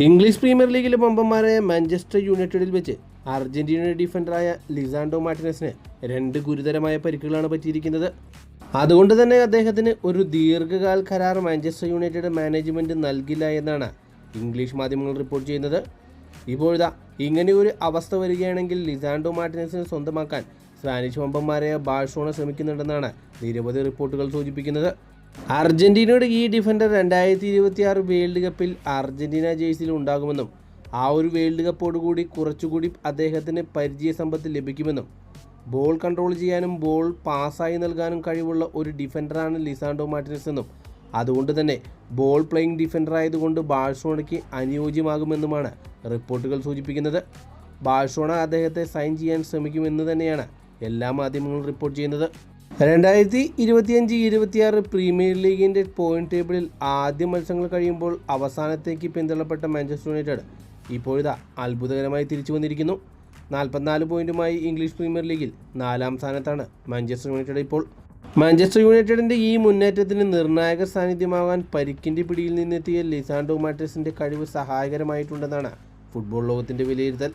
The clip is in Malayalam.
ഇംഗ്ലീഷ് പ്രീമിയർ ലീഗിലെ പമ്പന്മാരായ മാഞ്ചസ്റ്റർ യുണൈറ്റഡിൽ വെച്ച് അർജന്റീനയുടെ ഡിഫൻഡറായ ലിസാൻഡോ മാർട്ടിനസിന് രണ്ട് ഗുരുതരമായ പരിക്കുകളാണ് പറ്റിയിരിക്കുന്നത്. അതുകൊണ്ട് തന്നെ അദ്ദേഹത്തിന് ഒരു ദീർഘകാല കരാർ മാഞ്ചസ്റ്റർ യുണൈറ്റഡ് മാനേജ്മെന്റ് നൽകില്ല എന്നാണ് ഇംഗ്ലീഷ് മാധ്യമങ്ങൾ റിപ്പോർട്ട് ചെയ്യുന്നത്. ഇപ്പോഴിതാ ഇങ്ങനെ ഒരു അവസ്ഥ വരികയാണെങ്കിൽ ലിസാൻഡോ മാർട്ടിനസിനെ സ്വന്തമാക്കാൻ സ്പാനിഷ് പമ്പന്മാരായ ബാഴ്സോണ ശ്രമിക്കുന്നുണ്ടെന്നാണ് നിരവധി റിപ്പോർട്ടുകൾ സൂചിപ്പിക്കുന്നത്. അർജന്റീനയുടെ ഈ ഡിഫൻഡർ രണ്ടായിരത്തി ഇരുപത്തി ആറ് വേൾഡ് കപ്പിൽ അർജന്റീന ജേഴ്സിയിൽ ഉണ്ടാകുമെന്നും ആ ഒരു വേൾഡ് കപ്പോടുകൂടി കുറച്ചുകൂടി അദ്ദേഹത്തിന് പരിചയസമ്പത്ത് ലഭിക്കുമെന്നും ബോൾ കൺട്രോൾ ചെയ്യാനും ബോൾ പാസ്സായി നൽകാനും കഴിവുള്ള ഒരു ഡിഫൻഡറാണ് ലിസാൻഡോ മാർട്ടിനസ് എന്നും അതുകൊണ്ട് തന്നെ ബോൾ പ്ലേയിങ് ഡിഫൻഡർ ആയതുകൊണ്ട് ബാഴ്സോണയ്ക്ക് അനുയോജ്യമാകുമെന്നുമാണ് റിപ്പോർട്ടുകൾ സൂചിപ്പിക്കുന്നത്. ബാഴ്സോണ അദ്ദേഹത്തെ സൈൻ ചെയ്യാൻ ശ്രമിക്കുമെന്ന് തന്നെയാണ് എല്ലാ മാധ്യമങ്ങളും റിപ്പോർട്ട് ചെയ്യുന്നത്. രണ്ടായിരത്തി ഇരുപത്തിയഞ്ച് ഇരുപത്തിയാറ് പ്രീമിയർ ലീഗിന്റെ പോയിന്റ് ടേബിളിൽ ആദ്യ മത്സരങ്ങൾ കഴിയുമ്പോൾ അവസാനത്തേക്ക് പിന്തള്ളപ്പെട്ട മാഞ്ചസ്റ്റർ യുണൈറ്റഡ് ഇപ്പോഴിതാ അത്ഭുതകരമായി തിരിച്ചു വന്നിരിക്കുന്നു. നാൽപ്പത്തിനാല് പോയിന്റുമായി ഇംഗ്ലീഷ് പ്രീമിയർ ലീഗിൽ നാലാം സ്ഥാനത്താണ് മാഞ്ചസ്റ്റർ യുണൈറ്റഡ് ഇപ്പോൾ. മാഞ്ചസ്റ്റർ യുണൈറ്റഡിന്റെ ഈ മുന്നേറ്റത്തിന് നിർണായക സാന്നിധ്യമാകാൻ പരിക്കിന്റെ പിടിയിൽ നിന്നെത്തിയ ലിസാൻഡോ മാറ്റേഴ്സിന്റെ കഴിവ് സഹായകരമായിട്ടുണ്ടെന്നാണ് ഫുട്ബോൾ ലോകത്തിന്റെ വിലയിരുത്തൽ.